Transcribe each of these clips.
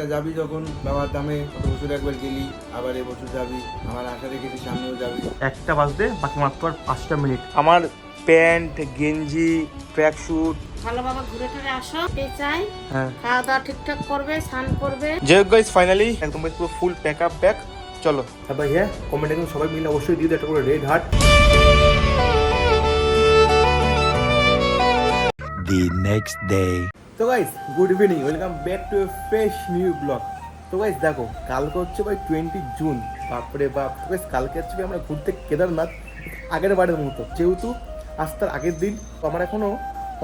তা যাবি যখন বাবার দামে গত বছর একবার গেলি আবার এবছর যাবি আমার আশা রেখেছি সামনেও যাবি। একটা বাজতে বাকি মাত্র আর পাঁচটা মিনিট। আমার প্যান্ট গেঞ্জি ট্র্যাক স্যুট ভালো বাবা ঘুরে টুরে আসো। চাই হ্যাঁ। খাওয়া দাওয়া ঠিকঠাক করবে স্নান করবে। যাই হোক গাইজ ফাইনালি একদম পুরো ফুল প্যাক আপ প্যাক চলো। হ্যাঁ ভাই হ্যাঁ কমেন্ট একদম সবাই মিলে অবশ্যই দিয়ে দাও একটা করে red heart the next day. তো guys good evening welcome back to a fresh new blog তো গাইস দেখো, কালকে হচ্ছে ভাই টোয়েন্টি জুন বাপরে বাপ। তো গাইস কালকে হচ্ছে ভাই আমরা ঘুরতে কেদারনাথ আগের বারের মতো। যেহেতু আজ আগের দিন, তো আমার এখনও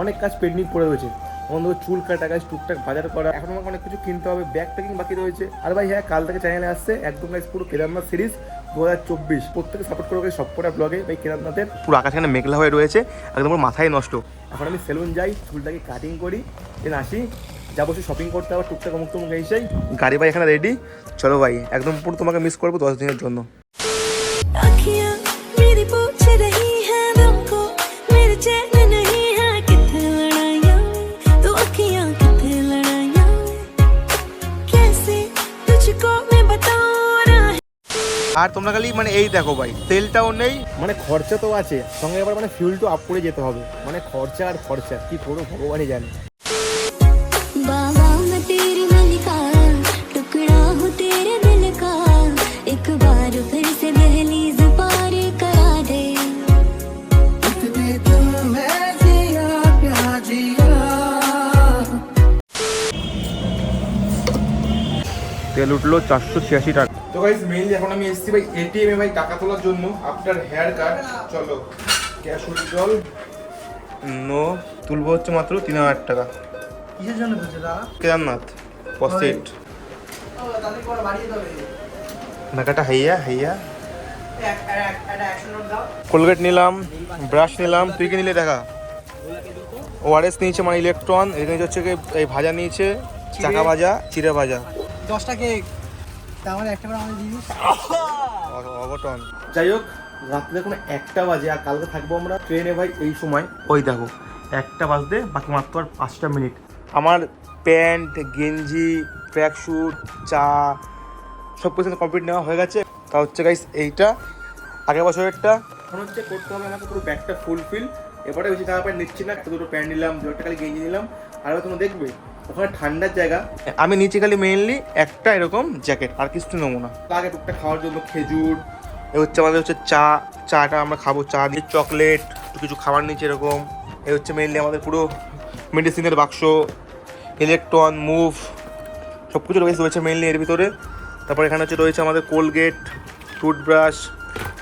অনেক কাজ পেন্ডিং পড়ে রয়েছে। যেমন ধরো চুল কাটা গাছ টুকটাক বাজার করা। এখন আমাকে অনেক কিছু কিনতে হবে ব্যাগ প্যাকিং বাকি রয়েছে। আর ভাই হ্যাঁ কাল থেকে চ্যানেলে আসছে একদম গাইস পুরো কেদারনাথ সিরিজ দু হাজার চব্বিশ প্রত্যেকে সাপোর্ট করবে সবকটা ব্লগে ভাই কেদারনাথের পুরো আকাশ এখানে মেঘলা হয়ে রয়েছে একদম পুরো মাথায় নষ্ট এখন আমি সেলুন যাই চুলটাকে কাটিং করি দেন আসি যাবো সে শপিং করতে আবার টুকটাক অমুক তমুক এসেই গাড়ি ভাই এখানে রেডি চলো ভাই একদম পুরো তোমাকে মিস করবো দশ দিনের জন্য अखियां मेरी पूछ रही है तुमको मेरे चैन আর তোমরা খালি মানে এই দেখো ভাই তেলটাও নেই। মানে খরচা তো আছে সঙ্গে আবার মানে ফিউল তো আপ করে যেতে হবে। মানে খরচা আর খরচা কি করব ভগবানই জানে। তেল উঠল চারশো ছিয়াশি টাকা। তো গাইস মেইনলি এখন আমি এসেছি ভাই এটিএম এ ভাই টাকা তোলার জন্য। আফটার হেয়ার কাট চলো। ক্যাশ উইথড্রল নো তুলবো হচ্ছে মাত্র তিন হাজার টাকা। কিসের জন্য কেদারনাথ পসেট নাকাটা হাইয়া হাইয়া। একটা অ্যাকশন নোট দাও। কোলগেট নিলাম ব্রাশ নিলাম তুই কি নিলে দেখা ওআরএস নিয়েছে মানে ইলেকট্রন এখানে হচ্ছে কি এই ভাজা নিয়েছে চাকা ভাজা চিড়ে ভাজা। দশটা কেক। তা আমার একটা করে আমাদের দিবি অ- অঘটন। যাই হোক রাত্রে কোনো একটা বাজে আর কালকে থাকব আমরা ট্রেনে ভাই এই সময়। ওই দেখো একটা বাজতে বাকি মাত্র আর পাঁচটা মিনিট। আমার প্যান্ট গেঞ্জি ট্র্যাক স্যুট চা সব কিছু কমপ্লিট নেওয়া হয়ে গেছে। তা হচ্ছে গাইস এইটা। আগের বছরেরটা এখন হচ্ছে করতে হবে আমাকে পুরো ব্যাগটা ফুলফিল এবারে বেশি টাকা প্যান্ট নিচ্ছি না একটা দুটো প্যান্ট নিলাম দু একটা খালি গেঞ্জি নিলাম। আর তোমরা দেখবে ওখানে ঠান্ডার জায়গা। আমি নিচে খালি মেইনলি একটা এরকম জ্যাকেট আর কিছু নেব না। আগে টুকটা খাওয়ার জন্য খেজুর। এ হচ্ছে আমাদের হচ্ছে চা চাটা আমরা খাব চা দিয়ে চকলেট কিছু খাবার নিচে এরকম। এ হচ্ছে মেইনলি আমাদের পুরো মেডিসিনের বাক্স ইলেকট্রন মুভ সব কিছু রয়েছে রয়েছে মেইনলি এর ভিতরে। তারপর এখানে হচ্ছে রয়েছে আমাদের কোলগেট টুথব্রাশ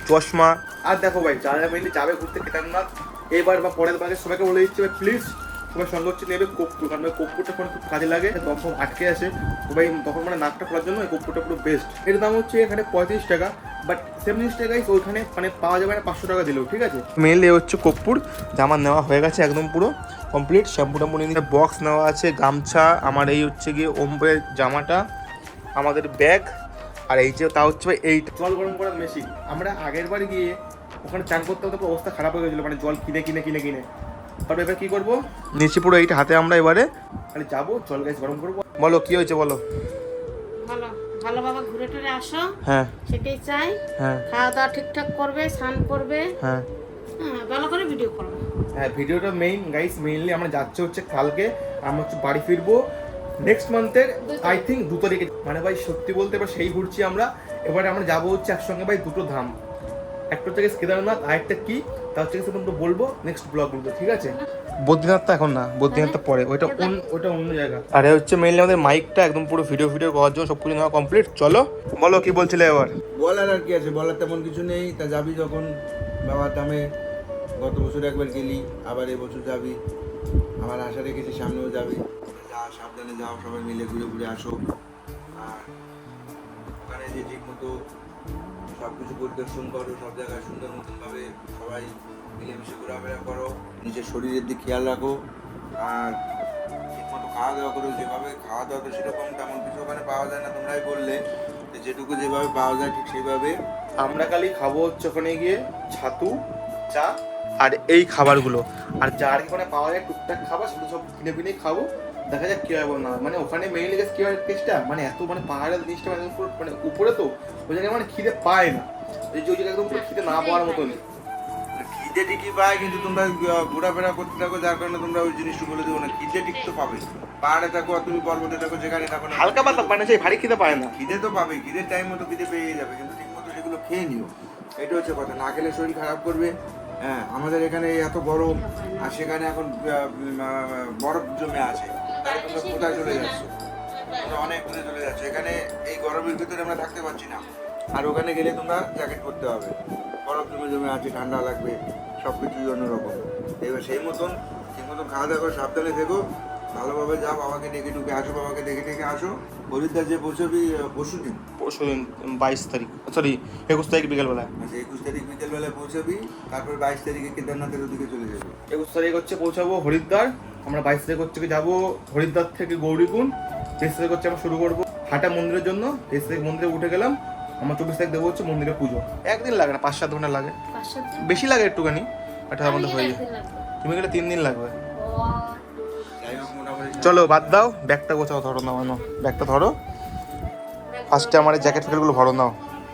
চশমা। আর দেখো ভাই যারা মেইনলি যাবে ঘুরতে কেদারনাথ এবার বা পরের বারে সবাইকে বলে দিচ্ছে প্লিজ সবাই সঙ্গে হচ্ছে নেবে কপ্পুর কারণ ওই কোপটুটা এখন খুব কাজে লাগে তখন আটকে আসে সবাই তখন মানে নাকটা খোলার জন্য এই কোপটুটা পুরো বেস্ট এর দাম হচ্ছে এখানে পঁয়ত্রিশ টাকা বাট সেম জিনিসটা গাইস ওইখানে মানে পাওয়া যাবে না পাঁচশো টাকা দিলেও ঠিক আছে? মেনলি হচ্ছে কপ্পুর জামা নেওয়া হয়ে গেছে একদম পুরো কমপ্লিট শ্যাম্পু ট্যাম্পু নিয়ে বক্স নেওয়া আছে গামছা আমার এই হচ্ছে গিয়ে ওম্বের জামাটা আমাদের ব্যাগ আর এই যে তা হচ্ছে এই জল গরম করার মেশিন আমরা আগের বার গিয়ে ওখানে চান করতে হতো অবস্থা খারাপ হয়ে গেছিল মানে জল কিনে কিনে কিনে কিনে। তারপর এবার কি করব? নিচে পুরো এইটা হাতে আমরা এবারে খালি যাব জল গ্যাস গরম করব। বলো কি হয়েছে বলো? ভালো ভালো বাবা ঘুরে টুরে আসো। হ্যাঁ। সেটাই চাই। হ্যাঁ। খাওয়া দাওয়া ঠিকঠাক করবে স্নান করবে। হ্যাঁ। হ্যাঁ ভালো করে ভিডিও করবে হ্যাঁ ভিডিওটা মেইন গাইস মেইনলি আমরা যাচ্ছে হচ্ছে কালকে। আমরা হচ্ছে বাড়ি ফিরবো নেক্সট মান্থের আই থিঙ্ক দু তারিখে। মানে ভাই সত্যি বলতে এবার সেই ঘুরছি আমরা। এবারে আমরা যাব হচ্ছে একসঙ্গে ভাই দুটো ধাম। একটা হচ্ছে কেদারনাথ আর একটা কি? তা হচ্ছে সেটা বলব নেক্সট ব্লগ বলব ঠিক আছে? বদ্রীনাথটা এখন না বদ্রীনাথটা পরে ওইটা অন্য ওইটা অন্য জায়গা। আরে হচ্ছে মেইনলি আমাদের মাইকটা একদম পুরো ভিডিও ভিডিও করার জন্য সব কিছু নেওয়া কমপ্লিট চলো বলো কি বলছিলে এবার? বলার আর কি আছে বলার তেমন কিছু নেই। তা যাবি যখন বাবার দামে গত বছর একবার গেলি আবার এবছর যাবি। আমার আশা রেখেছি সামনেও যাবি। যা সাবধানে যাও সবাই মিলে ঘুরে ঘুরে আসো। আর ওখানে যে ঠিক মতো সব কিছু পরিদর্শন করো, সব জায়গায় সুন্দর মতনভাবে সবাই মিলেমিশে ঘোরাফেরা করো, নিজের শরীরের দিক খেয়াল রাখো, আর ঠিক মতো খাওয়া দাওয়া করো, যেভাবে খাওয়া দাওয়া তো সেরকম তেমন কিছু ওখানে পাওয়া যায় না, তোমরাই বললে। যেটুকু যেভাবে পাওয়া যায় ঠিক সেইভাবে। আমরা খালি খাব হচ্ছে ওখানে গিয়ে ছাতু, চা, আর এই খাবারগুলো। আর যা আর ওখানে পাওয়া যায় টুকটাক খাবার সেগুলো সব কিনে কিনে খাব। দেখা যাক কি হয় বল না। মানে ওখানে মেইনলি গেছে কি হয় কেসটা মানে এত মানে পাহাড়ের জিনিসটা মানে উপর মানে উপরে তো ওই জায়গায় মানে খিদে পায় না। এই যে ওই জায়গায় একদম পুরো খিদে না পাওয়ার মতনই। খিদে ঠিকই পায় কিন্তু তোমরা ঘোরাফেরা করতে থাকো যার কারণে তোমরা ওই জিনিসটা বলে দেবো না। খিদে ঠিক তো পাবে। পাহাড়ে থাকো আর তুমি পর্বতে থাকো যেখানে থাকো না হালকা পাতলা মানে সেই ভারী খিদে পায় না। খিদে তো পাবে খিদে টাইম মতো খিদে পেয়ে যাবে কিন্তু ঠিক মতো সেগুলো খেয়ে নিও। এটা হচ্ছে কথা। না খেলে শরীর খারাপ করবে। হ্যাঁ আমাদের এখানে এত গরম আর সেখানে এখন বরফ জমে আছে। তোমরা কোথায় চলে যাচ্ছ? তোমরা অনেক দূরে চলে যাচ্ছ। এখানে এই গরমের ভিতরে আমরা থাকতে পারছি না। আর ওখানে গেলে তোমরা জ্যাকেট পরতে হবে। বরফ জমে জমে আছে ঠান্ডা লাগবে সব কিছুই অন্যরকম। এবার সেই মতন ঠিক মতন খাওয়া দাওয়া করে সাবধানে থেকো। ভালোভাবে যাও বাবাকে ডেকে ডুকে আসো বাবাকে ডেকে ডেকে আসো। হরিদ্বার যে পৌঁছবি পরশু দিন? পরশু দিন বাইশ তারিখ সরি একুশ তারিখ বিকেলবেলা। আচ্ছা একুশ তারিখ বিকেলবেলায় পৌঁছাবি তারপর বাইশ তারিখে কেদারনাথের ওদিকে চলে যাবি। একুশ তারিখ হচ্ছে পৌঁছাবো হরিদ্বার। আমরা বাইশ তারিখ হচ্ছে যাব হরিদ্বার থেকে গৌরীকুণ্ড তেইশ তারিখ হচ্ছে আমরা শুরু করব হাটা মন্দিরের জন্য তেইশ তারিখ মন্দিরে উঠে গেলাম আমার চব্বিশ তারিখ দেবো হচ্ছে মন্দিরে পুজো। একদিন লাগে না পাঁচ সাত ঘণ্টা লাগে। বেশি লাগে একটুখানি একটা আমি আমাদের হয়ে যায়। তুমি গেলে তিন দিন লাগবে। চলো। বাদ দাও ব্যাগটা গোছাও ধরো নাও নাও ব্যাগটা ধরো। ফার্স্টে আমার জ্যাকেট ফ্যাকেটগুলো ভরো নাও।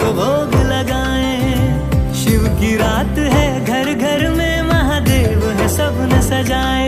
को भोग लगाए। शिव की रात है घर घर में महादेव है सबने सजाए।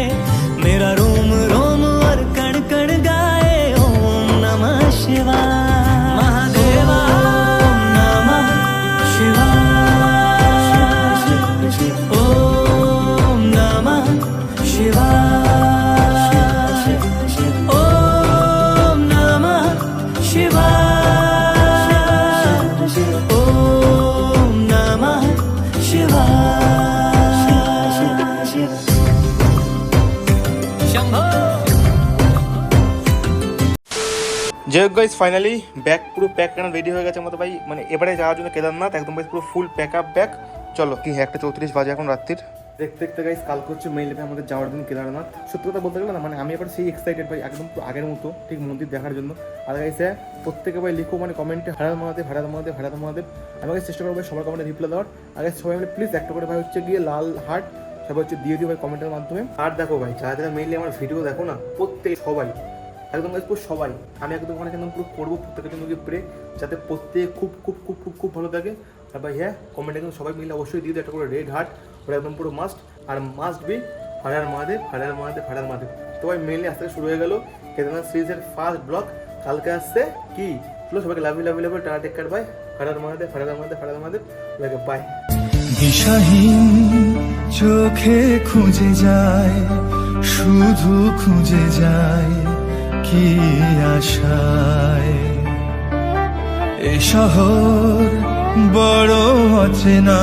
যাই হোক গাইজ ফাইনালি ব্যাগ পুরো প্যাক কেন রেডি হয়ে গেছে আমাদের ভাই। মানে এবারে যাওয়ার জন্য কেদারনাথ একদম ভাই পুরো ফুল প্যাক আপ ব্যাগ চলো কি হ্যাঁ একটা চৌত্রিশ বাজে এখন রাত্রির। দেখতে দেখতে গাইজ কালকে হচ্ছে মেইল আমাদের যাওয়ার দিন কেদারনাথ। সত্যি কথা বলতে গেলে না মানে আমি এবার সেই এক্সাইটেড ভাই একদম আগের মতো ঠিক মন্দির দেখার জন্য। আর গাইছে প্রত্যেকে ভাই লিখো মানে কমেন্টে হারাদ মহাদেব হারাদ মহাদেব হারাদ মহাদেব। আমি গাইজ চেষ্টা করব ভাই সবার কমেন্টে রিপ্লাই দেওয়ার। guys, সবাই মিলে প্লিজ একটা করে ভাই হচ্ছে গিয়ে লাল হার্ট সবাই হচ্ছে দিয়ে দিও ভাই কমেন্টের মাধ্যমে। আর দেখো ভাই যারা যারা মেইনলি আমার ভিডিও দেখো না প্রত্যেক সবাই একদম guys পুরো সবাই আমি একদম অনেক একদম পুরো করব প্রত্যেকের জন্য প্রে যাতে প্রত্যেক খুব খুব খুব খুব খুব ভালো থাকে। আর ভাই হ্যাঁ কমেন্টে কিন্তু সবাই মিলে অবশ্যই দিয়ে দিও একটা করে রেড হার্ট ওটা একদম পুরো মাস্ট আর মাস্ট বি হারার মহাদেব হারার মহাদেব হারার মহাদেব। তো ভাই মেনলি আজকে শুরু হয়ে গেল কেদারনাথ সিরিজের ফার্স্ট ব্লগ কালকে আসছে কি? চলো সবাইকে love you love you love tata take care bye হারার মহাদেব হারার মহাদেব হারার মহাদেব লাগে বাই দিশাহীন চোখে খুঁজে যায়, শুধু খুঁজে যায়। কি আশায়? এ শহর বড় অচেনা।